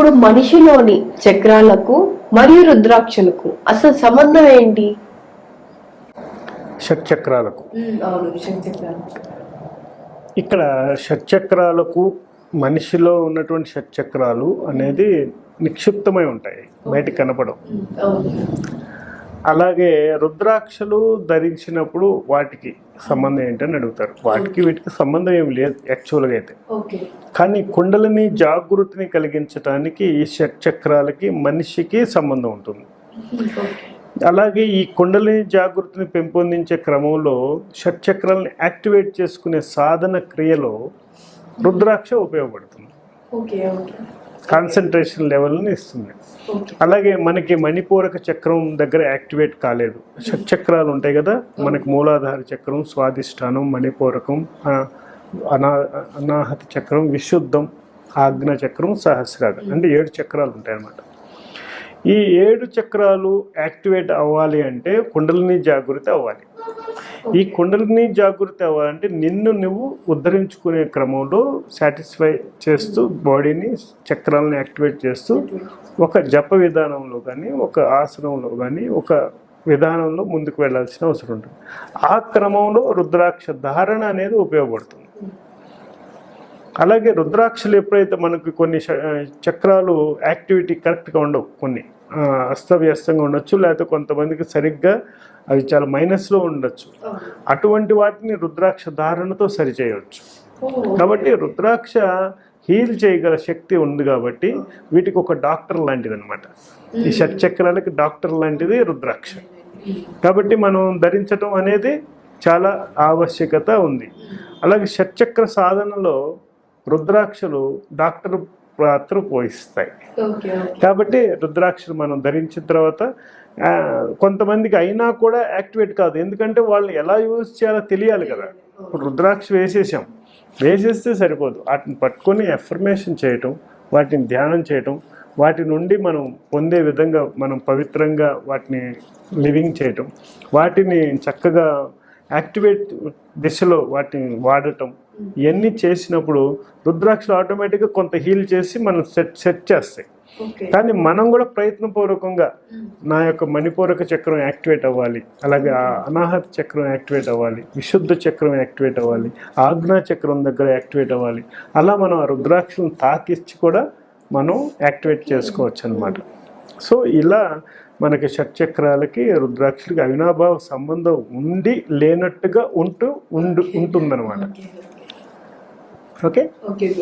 ఇప్పుడు మనిషిలోని చక్రాలకు మరియు రుద్రాక్షలకు అసలు సంబంధం ఏంటి? షట్చక్రాలకు. ఇక్కడ షట్చక్రాలకు మనిషిలో ఉన్నటువంటి షట్చక్రాలు అనేది నిక్షిప్తమై ఉంటాయి బయటికి కనపడవు. అలాగే రుద్రాక్షలు ధరించినప్పుడు వాటికి సంబంధం ఏంటని అడుగుతారు. వాటికి వీటికి సంబంధం ఏమి లేదు యాక్చువల్గా అయితే. కానీ కుండలిని జాగృతిని కలిగించడానికి ఈ షట్చక్రాలకి మనిషికి సంబంధం ఉంటుంది. అలాగే ఈ కుండలిని జాగృతిని పెంపొందించే క్రమంలో షట్చక్రాలను యాక్టివేట్ చేసుకునే సాధన క్రియలో రుద్రాక్ష ఉపయోగపడుతుంది. కాన్సన్ట్రేషన్ లెవెల్ని ఇస్తుంది. అలాగే మనకి మణిపూరక చక్రం దగ్గర యాక్టివేట్ కాలేదు. షట్చక్రాలు ఉంటాయి కదా మనకి మూలాధార చక్రం స్వాదిష్టానం మణిపూరకం అనా అనాహత చక్రం విశుద్ధం ఆజ్ఞ చక్రం సహస్రాగం అంటే ఏడు చక్రాలు ఉంటాయి అన్నమాట. ఈ ఏడు చక్రాలు యాక్టివేట్ అవ్వాలి అంటే కుండలిని జాగృతి అవ్వాలి. ఈ కుండలిని జాగృతి అవ్వాలంటే నిన్ను నువ్వు ఉద్ధరించుకునే క్రమంలో సాటిస్ఫై చేస్తూ బాడీని చక్రాలను యాక్టివేట్ చేస్తూ ఒక జప విధానంలో కానీ ఒక ఆసనంలో కానీ ఒక విధానంలో ముందుకు వెళ్ళాల్సిన అవసరం ఉంటుంది. ఆ క్రమంలో రుద్రాక్ష ధారణ అనేది ఉపయోగపడుతుంది. అలాగే రుద్రాక్షలు ఎప్పుడైతే మనకు కొన్ని చక్రాలు యాక్టివిటీ కరెక్ట్గా ఉండవు కొన్ని అస్తవ్యస్తంగా ఉండొచ్చు లేకపోతే కొంతమందికి సరిగ్గా అవి చాలా మైనస్లో ఉండొచ్చు. అటువంటి వాటిని రుద్రాక్ష ధారణతో సరిచేయవచ్చు కాబట్టి రుద్రాక్ష హీల్ చేయగల శక్తి ఉంది కాబట్టి వీటికి ఒక డాక్టర్ లాంటిది అనమాట ఈ షట్చక్రాలకి డాక్టర్ లాంటిది రుద్రాక్ష. కాబట్టి మనం ధరించటం అనేది చాలా ఆవశ్యకత ఉంది. అలాగే షట్చక్ర సాధనలో రుద్రాక్షలు డాక్టర్ పాత్ర పోషిస్తాయి కాబట్టి రుద్రాక్షలు మనం ధరించిన తర్వాత కొంతమందికి అయినా కూడా యాక్టివేట్ కాదు ఎందుకంటే వాళ్ళు ఎలా యూజ్ చేయాలో తెలియాలి కదా ఇప్పుడు రుద్రాక్ష వేసేసాం వేసేస్తే సరిపోదు వాటిని పట్టుకొని ఎఫర్మేషన్ చేయటం వాటిని ధ్యానం చేయటం వాటి నుండి మనం పొందే విధంగా మనం పవిత్రంగా వాటిని లివింగ్ చేయటం వాటిని చక్కగా యాక్టివేట్ దిశలో వాటిని వాడటం ఇవన్నీ చేసినప్పుడు రుద్రాక్షలు ఆటోమేటిక్గా కొంత హీల్ చేసి మనం సెట్ సెట్ చేస్తాయి. కానీ మనం కూడా ప్రయత్నపూర్వకంగా నా యొక్క మణిపూరక చక్రం యాక్టివేట్ అవ్వాలి. అలాగే ఆ అనాహత చక్రం యాక్టివేట్ అవ్వాలి. విశుద్ధ చక్రం యాక్టివేట్ అవ్వాలి. ఆజ్ఞా చక్రం దగ్గర యాక్టివేట్ అవ్వాలి. అలా మనం ఆ రుద్రాక్షలను తాకిచ్చి కూడా మనం యాక్టివేట్ చేసుకోవచ్చు అనమాట సో ఇలా మనకి షట్చక్రాలకి రుద్రాక్షలకి అవినాభావ సంబంధం ఉండి లేనట్టుగా ఉంటూ ఉండు ఉంటుందన్నమాట. okay? Okay